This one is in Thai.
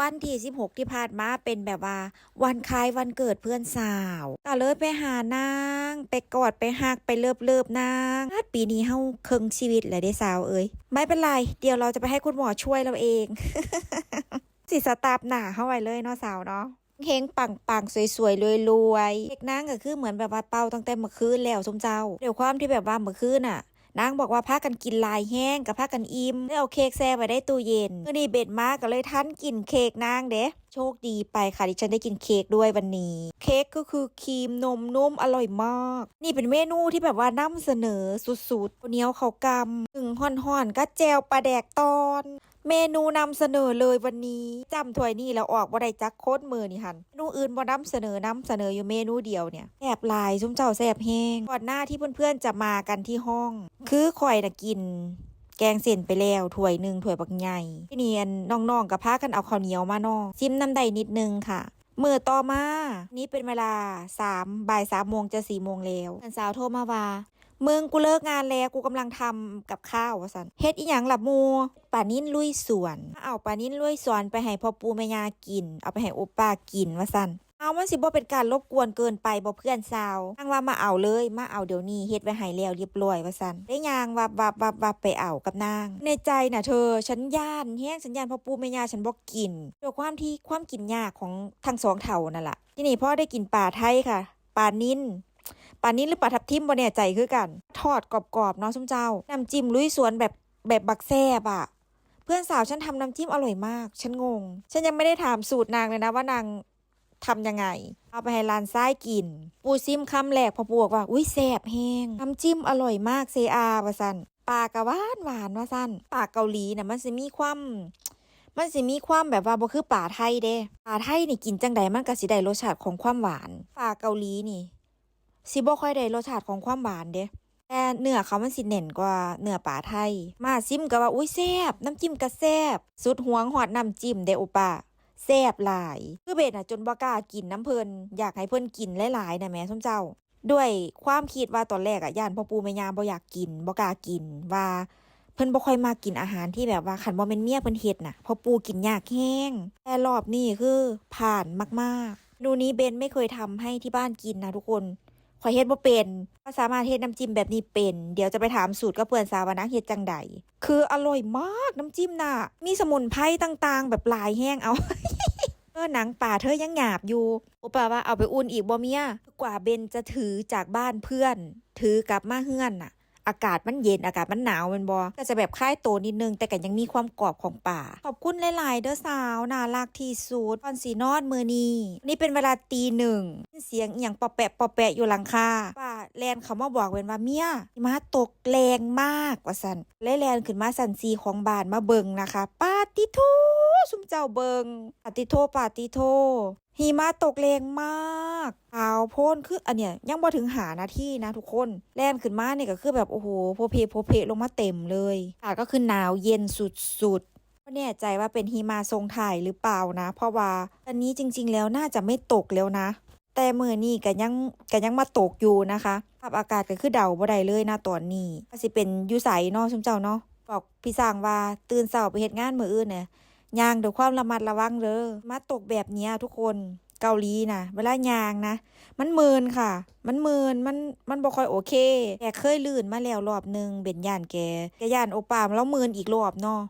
วันที่ 16 ที่ผ่านมาเป็นแบบว่า วันคล้ายวันเกิดเพื่อนสาวก็เลยไปหานาง ไปกอดไปหักไปเลิบเลิบนางปีนี้เฮาเคิงชีวิตเลยได้สาวเอ้ยไม่เป็นไรเดี๋ยวเราจะไปให้คุณหมอช่วยเราเองสิสตาร์ฟหนาเข้าไว้เลยเนาะสาวเนาะเฮงปังปังๆสวยๆรวยๆเด็กนางก็คือเหมือนแบบว่าเป่าตั้งแต่เมื่อคืนแล้วสมเจ้าเดี๋ยวความที่แบบว่าเมื่อคืนน่ะ นางบอกว่าพากันกินลายแห้งกับพากันอิ่มได้เอาเค้กแซ่ไว้ได้ตู้เย็นเมื่อนี้เบ็ดมาก็เลยทันกินเค้กนางเด้โชคดีไปค่ะดิฉันได้กินเค้กด้วยวันนี้ เค้กก็คือครีมนมนุ่มอร่อยมาก นี่เป็นเมนูที่แบบว่านำเสนอสุดๆข้าวเนียวเขากำถึงห่อนๆก็แจวปลาแดกตอน เมนูนำเสนอเลยวันนี้จำถ้วยนี่แล้วออกบ่ได้จักโคตรมือนี่หันเมนูอื่นบ่นำเสนอนำเสนออยู่เมนูเดียวเนี่ยแสบลายซุมเจ้าแสบแห้งก่อนหน้าที่เพื่อนๆจะมากันที่ห้อง คือข่อยน่ะกิน แกงเส้นไปแล้วถ้วยหนึ่งถ้วยบักใหญ่ที่นี่อันน้องๆกับพากันเอาข้าวเหนียวมานอกซิมน้ำใดนิดนึงค่ะมือต่อมา นี่เป็นเวลาสามบ่ายสามโมงจะสี่โมงแล้วเพื่อนสาวโทรมาว่า มึงกูเลิกงานแล้วกูกำลังทำกับข้าววะสันเฮ็ดอีหยังหล่ะหมูป่านิ้นลุยสวน เอาป่านิ้นลุยสวนไปให้พ่อปูแม่ยากิน เอาไปให้โอป้ากินวะสันเอามันสิบ่เป็นการรบกวนเกินไปบ่เพื่อนสาวทางว่ามาเอาเลย มาเอาเดี๋ยวนี้เฮ็ดไว้ให้แล้วเรียบร้อยวะสันได้ยางวับวับวับวับไปเอากับนาง ในใจน่ะเธอฉันย่านแห้งสัญญาณพ่อปูแม่ยาฉันบ่กินด้วยความที่ความกินยากของทั้งสองเถ่านั่นล่ะที่นี่พ่อได้กินปลาไทยค่ะปลานิ้น ปลานนี้หรือปลาทับทิมบ่แน่ใจคือกัน ทอดกรอบๆเนาะส้มเจ้า น้ำจิ้มลุยสวนแบบแบบบักแซบอะเพื่อนสาวฉันทำน้ำจิ้มอร่อยมาก ฉันงง ฉันยังไม่ได้ถามสูตรนางเลยนะว่านางทำยังไง เอาไปให้ร้านซ้ายกิน ปูซิมคำแรกพอปูบอกว่า อุ้ยแซบแห้งน้ำจิ้มอร่อยมากเซอาว่าสันปลากะหวานหวานว่าสันปลาเกาหลีน่ะมันจะมีความมันสิมีความแบบว่าบ่คือป่าไทยเด้ป่าไทยนี่กินจังใดมันก็สิได้รสชาติของความหวานป่าเกาหลีนี่ สิบ่ค่อยได้รสชาติของความหวานเด้แต่เนื้อเขามันสิเน่นกว่าเนื้อป่าไทย มาซิมก็ว่าอุ้ยแซ่บน้ำจิ้มก็แซ่บสุดหวงหอดน้ำจิ้มเด้โอป้าแซ่บหลาย คือเบ็ดน่ะจนบ่กล้ากินน้ำเพลินอยากให้เพิ่นกินหลายๆนะแม่ส้มเจ้า ด้วยความคิดว่าตอนแรกอะย่านพ่อปูแม่ยาบ่อยากกินบ่กล้ากินว่าเพิ่นบ่ค่อยมากินอาหารที่แบบว่าขันบ่แม่นเมียเพิ่นเฮ็ดน่ะพอปูกินยากแห้ง แต่รอบนี้คือผ่านมากๆ นูนี้เบนไม่เคยทำให้ที่บ้านกินนะทุกคน ข่อยเฮ็ดบ่เป็นก็สามารถเฮ็ดน้ำจิ้มแบบนี้เป็น เดี๋ยวจะไปถามสูตรกับเพื่อนสาวนักเฮ็ดจังใด คืออร่อยมากน้ำจิ้มน่ะ มีสมุนไพรต่างๆ แบบลายแห้งเอาเออหนังป่าเธอยังหยาบอยู่โอปาว่าเอาไปอุ่นอีกบ่เมียกว่าเบนจะถือจากบ้านเพื่อน ถือกลับมาเฮือนน่ะ อากาศมันเย็นอากาศมันหนาวมันบอก็จะแบบคล้ายโตนิดนึง แต่ก็ยังมีความกรอบของป่า ขอบคุณหลาย ๆ เด้อสาวน่ารักที่สุดตอนสีนอนมือนี้นี่เป็นเวลาตีหนึ่งเสียงอย่างปอแปะปอแปะอยู่หลังคาป้าแลนเขามาบอกเว้นว่าเมียหมาตกแรงมากว่าสันเลยแลนขึ้นมาสันซีของบานมาเบิงนะคะปาติโทสุมเจ้าเบิงปาติโทปาติโท หิมะตกแรงมากขาวโพ่นคืออันเนี้ยยังบ่ถึงหานาทีนะทุกคนแล่นขึ้นมาเนี่ยก็คือแบบโอ้โหโพเพโพเพลงมาเต็มเลยอากาศก็คือหนาวเย็นสุดๆไม่แน่ใจว่าเป็นหิมะทรงถ่ายหรือเปล่านะ เพราะว่าอันนี้จริง ๆ แล้วน่าจะไม่ตกแล้วนะ แต่มือนี่ก็ยังก็ยังมาตกอยู่นะคะภาพอากาศก็คือเดาบ่ได้เลยนะตอนนี้ก็สิเป็นยุใสเนาะชุมเจ้าเนาะบอกพี่สร้างว่าตื่นเช้าไปเฮ็ดงานมื้ออื่นเนี่ย ยางด้วยความระมัดระวังเด้อมาตกแบบนี้ทุกคนเกาหลีนะเวลายางนะ มันมืนค่ะ มันมืนมันมันบ่ค่อยโอเคแกเคยลื่นมาแล้วรอบหนึงเบ็นย่านแกแกย่านโอปามแล้วมืนอีกรอบเนาะ